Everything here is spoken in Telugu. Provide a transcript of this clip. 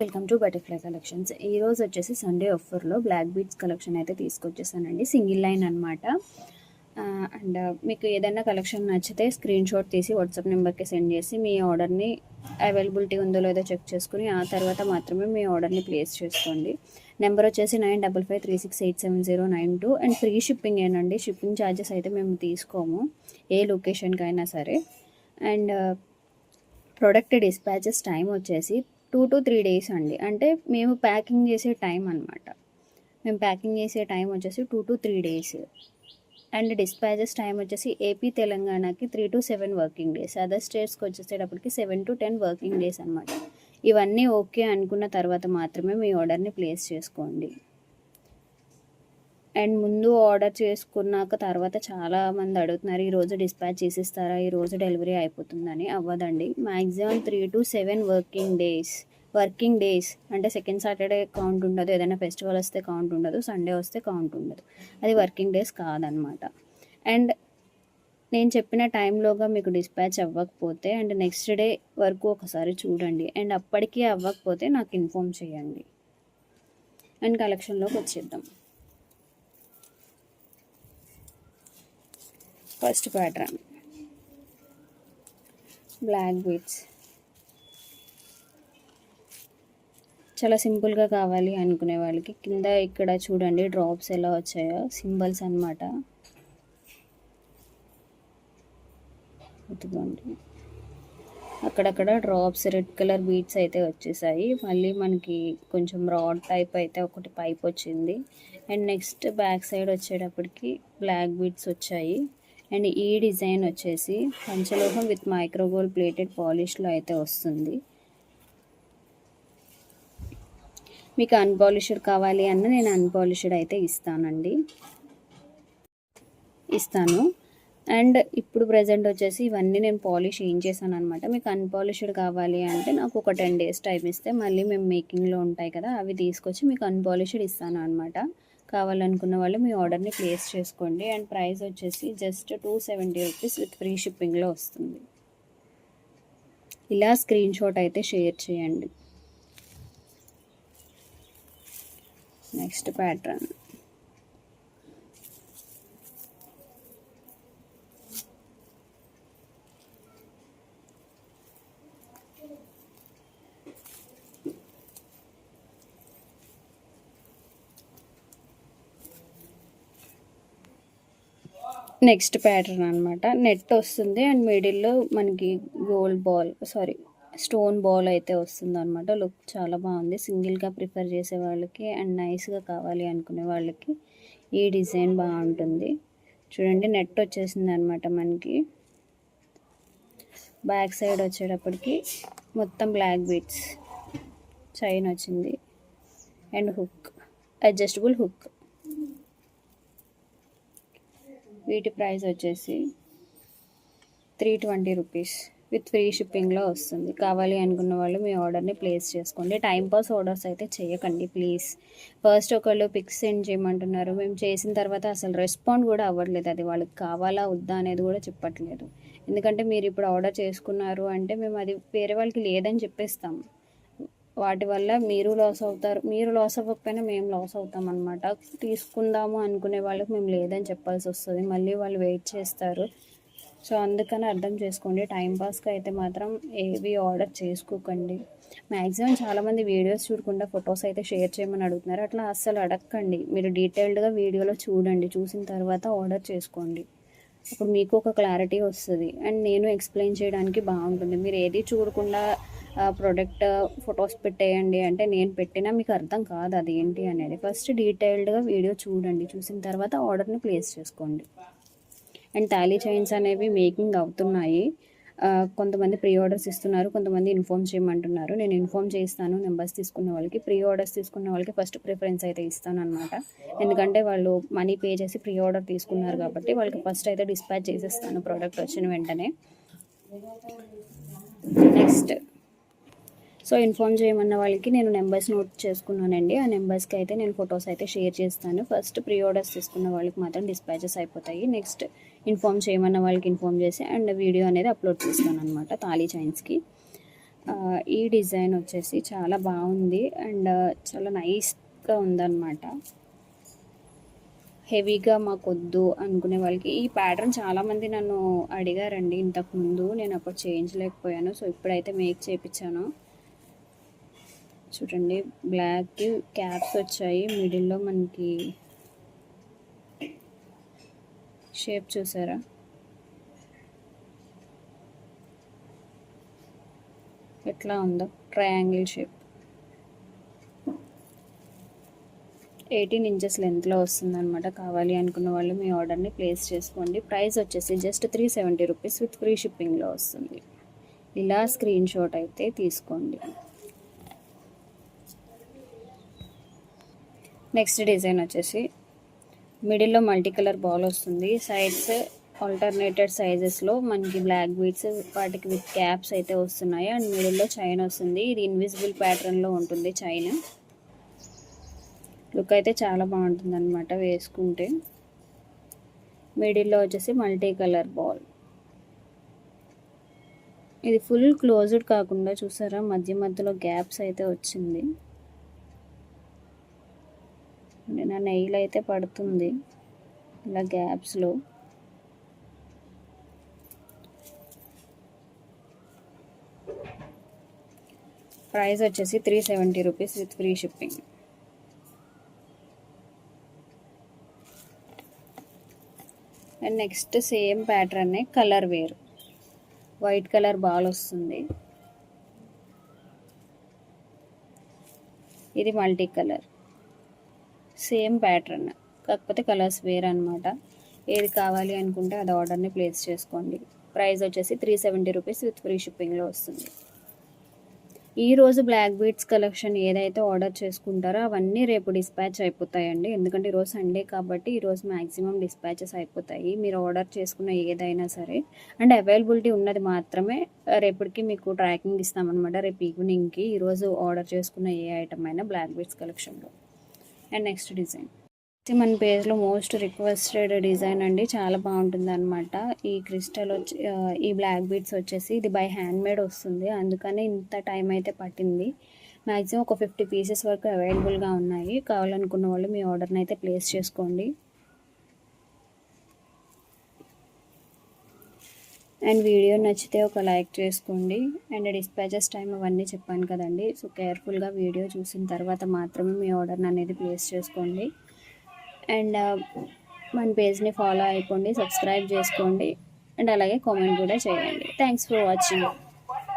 వెల్కమ్ టు బటర్ఫ్లై కలెక్షన్స్ ఈ రోజు వచ్చేసి సండే ఆఫర్లో బ్లాక్ బీట్స్ కలెక్షన్ అయితే తీసుకొచ్చేసానండి. సింగిల్ లైన్ అనమాట అండ్ మీకు ఏదైనా కలెక్షన్ నచ్చితే స్క్రీన్ షాట్ తీసి వాట్సాప్ నెంబర్కి సెండ్ చేసి మీ ఆర్డర్ని అవైలబిలిటీ ఉందో లేదో చెక్ చేసుకుని ఆ తర్వాత మాత్రమే మీ ఆర్డర్ని ప్లేస్ చేసుకోండి. నెంబర్ వచ్చేసి nine double five three six eight seven zero nine two and free shipping ఏనండి. షిప్పింగ్ ఛార్జెస్ అయితే మేము తీసుకోము. ఏ లొకేషన్కి అయినా సరే. అండ్ ప్రొడక్ట్ డిస్పాచెస్ టైం వచ్చేసి టూ టు త్రీ డేస్ అండి. అంటే మేము ప్యాకింగ్ చేసే టైం అనమాట మేము ప్యాకింగ్ చేసే టైం వచ్చేసి two to three days. And dispatches time వచ్చేసి ఏపీ తెలంగాణకి three to seven working days. Other స్టేట్స్కి వచ్చేసేటప్పటికి seven to ten working days అనమాట ఇవన్నీ ఓకే అనుకున్న తర్వాత మాత్రమే మీ ఆర్డర్ని ప్లేస్ చేసుకోండి. అండ్ ముందు ఆర్డర్ చేసుకున్నాక తర్వాత చాలా మంది అడుగుతున్నారు ఈరోజు డిస్పాచ్ చేసిస్తారా? ఈరోజు డెలివరీ అయిపోతుందని. అవ్వదండి. Maximum three to seven working days working days అంటే సెకండ్ సాటర్డే కౌంట్ ఉండదు. ఏదైనా ఫెస్టివల్ వస్తే కౌంట్ ఉండదు. సండే వస్తే కౌంట్ ఉండదు. అది వర్కింగ్ డేస్ కాదనమాట. అండ్ నేను చెప్పిన టైంలోగా మీకు డిస్పాచ్ అవ్వకపోతే అండ్ నెక్స్ట్ డే వరకు ఒకసారి చూడండి. అండ్ అప్పటికీ అవ్వకపోతే నాకు ఇన్ఫామ్ చేయండి. అండ్ కలెక్షన్లోకి వచ్చేద్దాం. ఫస్ట్ ప్యాటర్న్ బ్లాక్ బీట్స్ చాలా సింపుల్గా కావాలి అనుకునే వాళ్ళకి. కింద ఇక్కడ చూడండి డ్రాప్స్ ఎలా వచ్చాయో. సింబల్స్ అనమాట ఇదిగోండి అక్కడక్కడ డ్రాప్స్ రెడ్ కలర్ బీట్స్ అయితే వచ్చేసాయి. మళ్ళీ మనకి కొంచెం రాడ్ టైప్ అయితే ఒకటి పైప్ వచ్చింది. అండ్ నెక్స్ట్ బ్యాక్ సైడ్ వచ్చేటప్పటికి బ్లాక్ బీట్స్ వచ్చాయి. అండ్ ఈ డిజైన్ వచ్చేసి పంచలోహం విత్ మైక్రోగోల్ ప్లేటెడ్ పాలిష్లో అయితే వస్తుంది. మీకు అన్పాలిష్డ్ కావాలి అన్న నేను అన్పాలిష్డ్ అయితే ఇస్తానండి. ఇస్తాను. అండ్ ఇప్పుడు ప్రజెంట్ వచ్చేసి ఇవన్నీ నేను పాలిష్ ఏం చేశాను అనమాట మీకు అన్పాలిష్డ్ కావాలి అంటే నాకు ఒక టెన్ డేస్ టైం ఇస్తే మళ్ళీ మేము మేకింగ్లో ఉంటాయి కదా అవి తీసుకొచ్చి మీకు అన్పాలిష్డ్ ఇస్తాను అనమాట కావాలనుకున్న వాళ్ళు మీ ఆర్డర్ని ప్లేస్ చేసుకోండి. అండ్ ప్రైస్ వచ్చేసి just two seventy rupees with free షిప్పింగ్లో వస్తుంది. ఇలా స్క్రీన్ షాట్ అయితే షేర్ చేయండి. Next pattern. నెక్స్ట్ ప్యాటర్న్ అనమాట నెట్ వస్తుంది అండ్ మిడిల్లో మనకి gold ball sorry stone ball అయితే వస్తుంది అనమాట లుక్ చాలా బాగుంది. సింగిల్గా ప్రిఫర్ చేసే వాళ్ళకి అండ్ నైస్గా కావాలి అనుకునే వాళ్ళకి ఈ డిజైన్ బాగుంటుంది. చూడండి నెట్ వచ్చేసింది అనమాట మనకి. బ్యాక్ సైడ్ వచ్చేటప్పటికి మొత్తం బ్లాక్ బీట్స్ చైన్ వచ్చింది. And hook adjustable hook. వీటి ప్రైస్ వచ్చేసి three twenty rupees. With free షిప్పింగ్లో వస్తుంది. కావాలి అనుకున్న వాళ్ళు మీ ఆర్డర్ని ప్లేస్ చేసుకోండి. టైం పాస్ ఆర్డర్స్ అయితే చేయకండి ప్లీజ్. ఫస్ట్ ఒకళ్ళు పిక్స్ సెండ్ చేయమంటున్నారు. మేము చేసిన తర్వాత అసలు రెస్పాండ్ కూడా అవ్వట్లేదు. అది వాళ్ళకి కావాలా వద్దా అనేది కూడా చెప్పట్లేదు. ఎందుకంటే మీరు ఇప్పుడు ఆర్డర్ చేసుకున్నారు అంటే మేము అది వేరే వాళ్ళకి లేదని చెప్పేస్తాం. వాటి వల్ల మీరు లాస్ అవుతారు. మీరు లాస్ అవ్వకపోయినా మేము లాస్ అవుతాం అనమాట తీసుకుందాము అనుకునే వాళ్ళకి మేము లేదని చెప్పాల్సి వస్తుంది. మళ్ళీ వాళ్ళు వెయిట్ చేస్తారు. సో అందుకని అర్థం చేసుకోండి. టైంపాస్కి అయితే మాత్రం ఏవి ఆర్డర్ చేసుకోకండి. మ్యాక్సిమం చాలామంది వీడియోస్ చూడకుండా ఫొటోస్ అయితే షేర్ చేయమని అడుగుతున్నారు. అట్లా అస్సలు అడగండి మీరు డీటెయిల్డ్గా వీడియోలో చూడండి. చూసిన తర్వాత ఆర్డర్ చేసుకోండి. అప్పుడు మీకు ఒక క్లారిటీ వస్తుంది. అండ్ నేను ఎక్స్ప్లెయిన్ చేయడానికి బాగుంటుంది. మీరు ఏది చూడకుండా ప్రోడక్ట్ ఫొటోస్ పెట్టేయండి అంటే నేను పెట్టినా మీకు అర్థం కాదు అది ఏంటి అనేది. ఫస్ట్ డీటెయిల్డ్గా వీడియో చూడండి. చూసిన తర్వాత ఆర్డర్ని ప్లేస్ చేసుకోండి. అండ్ టాలీ చైన్స్ అనేవి మేకింగ్ అవుతున్నాయి. కొంతమంది ప్రీ ఆర్డర్స్ ఇస్తున్నారు కొంతమంది ఇన్ఫామ్ చేయమంటున్నారు. నేను ఇన్ఫామ్ చేస్తాను నెంబర్స్ తీసుకున్న వాళ్ళకి. ప్రీ ఆర్డర్స్ తీసుకున్న వాళ్ళకి ఫస్ట్ ప్రిఫరెన్స్ అయితే ఇస్తాను అనమాట ఎందుకంటే వాళ్ళు మనీ పే చేసి ప్రీ ఆర్డర్ తీసుకున్నారు కాబట్టి వాళ్ళకి ఫస్ట్ అయితే డిస్పాచ్ చేసేస్తాను ప్రోడక్ట్ వచ్చిన వెంటనే. నెక్స్ట్ సో ఇన్ఫామ్ చేయమన్న వాళ్ళకి నేను నెంబర్స్ నోట్ చేసుకున్నానండి. ఆ నెంబర్స్కి అయితే నేను ఫొటోస్ అయితే షేర్ చేస్తాను. ఫస్ట్ ప్రీ ఆర్డర్స్ తీసుకున్న వాళ్ళకి మాత్రం డిస్పాచెస్ అయిపోతాయి. నెక్స్ట్ ఇన్ఫామ్ చేయమన్న వాళ్ళకి ఇన్ఫామ్ చేసి అండ్ వీడియో అనేది అప్లోడ్ చేస్తాను అనమాట తాళీ చైన్స్కి. ఈ డిజైన్ వచ్చేసి చాలా బాగుంది అండ్ చాలా నైస్గా ఉందన్నమాట. హెవీగా మాకు వద్దు అనుకునే వాళ్ళకి. ఈ ప్యాటర్న్ చాలామంది నన్ను అడిగారండి ఇంతకుముందు నేను అప్పుడు చేయించలేకపోయాను. సో ఇప్పుడైతే మేక్ చేయించాను చూడండి బ్లాక్ క్యాప్స్ వచ్చాయి. మిడిల్లో మనకి షేప్ చూసారా? ఎట్లా ఉందో? ట్రయాంగిల్ షేప్ ఎయిటీన్ ఇంచెస్ లెంత్లో వస్తుందన్నమాట. కావాలి అనుకున్న వాళ్ళు మీ ఆర్డర్ని ప్లేస్ చేసుకోండి. ప్రైస్ వచ్చేసి just three seventy rupees with free షిప్పింగ్లో వస్తుంది. ఇలా స్క్రీన్ షాట్ అయితే తీసుకోండి. నెక్స్ట్ డిజైన్ వచ్చేసి మిడిల్లో మల్టీ కలర్ బాల్ వస్తుంది. సైడ్స్ ఆల్టర్నేటెడ్ సైజెస్లో మనకి బ్లాక్ బీడ్స్ వాటికి విత్ క్యాప్స్ అయితే వస్తున్నాయి. అండ్ మిడిల్లో చైన్ వస్తుంది. ఇది ఇన్విజిబుల్ ప్యాటర్న్లో ఉంటుంది చైన్ లుక్ అయితే చాలా బాగుంటుంది అనమాట వేసుకుంటే. మిడిల్లో వచ్చేసి మల్టీ కలర్ బాల్ ఇది ఫుల్ క్లోజ్డ్ కాకుండా చూసారా? మధ్య మధ్యలో గ్యాప్స్ అయితే వచ్చింది. నా నెయిల్ అయితే పడుతుంది. ఇలా గ్యాప్స్లో. ప్రైస్ వచ్చేసి three seventy rupees with free shipping. And next same ప్యాటర్నే colour వేర్. వైట్ కలర్ బాల్ వస్తుంది. ఇది మల్టీ కలర్. Same pattern. కాకపోతే కలర్స్ వేర్ అనమాట ఏది కావాలి అనుకుంటే అది ఆర్డర్ని ప్లేస్ చేసుకోండి. ప్రైస్ వచ్చేసి three seventy rupees with free షిప్పింగ్లో వస్తుంది. ఈరోజు బ్లాక్ బీట్స్ కలెక్షన్ ఏదైతే ఆర్డర్ చేసుకుంటారో అవన్నీ రేపు డిస్పాచ్ అయిపోతాయండి. ఎందుకంటే ఈరోజు సండే కాబట్టి ఈరోజు మ్యాక్సిమం డిస్పాచెస్ అయిపోతాయి. మీరు ఆర్డర్ చేసుకున్న ఏదైనా సరే. అండ్ అవైలబిలిటీ ఉన్నది మాత్రమే రేపటికి మీకు ట్రాకింగ్ ఇస్తామన్నమాట. రేపు ఈవినింగ్కి ఈరోజు ఆర్డర్ చేసుకున్న ఏ ఐటమ్ అయినా బ్లాక్ బీట్స్ కలెక్షన్లో. And next design. ఇది మన పేజ్లో మోస్ట్ రిక్వెస్టెడ్ డిజైన్ అండి. చాలా బాగుంటుంది అనమాట ఈ క్రిస్టల్ వచ్చి ఈ బ్లాక్ బీడ్స్ వచ్చేసి ఇది బై హ్యాండ్ మేడ్ వస్తుంది. అందుకనే ఇంత టైం అయితే పట్టింది. మ్యాక్సిమం ఒక ఫిఫ్టీ పీసెస్ వరకు అవైలబుల్గా ఉన్నాయి. కావాలనుకున్న వాళ్ళు మీ ఆర్డర్ని అయితే ప్లేస్ చేసుకోండి. అండ్ వీడియో నచ్చితే ఒక లైక్ చేసుకోండి. అండ్ డిస్పాచెస్ టైం అవన్నీ చెప్పాను కదండి. సో కేర్ఫుల్గా వీడియో చూసిన తర్వాత మాత్రమే మీ ఆర్డర్ని అనేది ప్లేస్ చేసుకోండి. అండ్ uh, మన పేజ్ని ఫాలో అయిపోండి సబ్స్క్రైబ్ చేసుకోండి. అండ్ అలాగే కామెంట్ కూడా చేయండి. Thanks for watching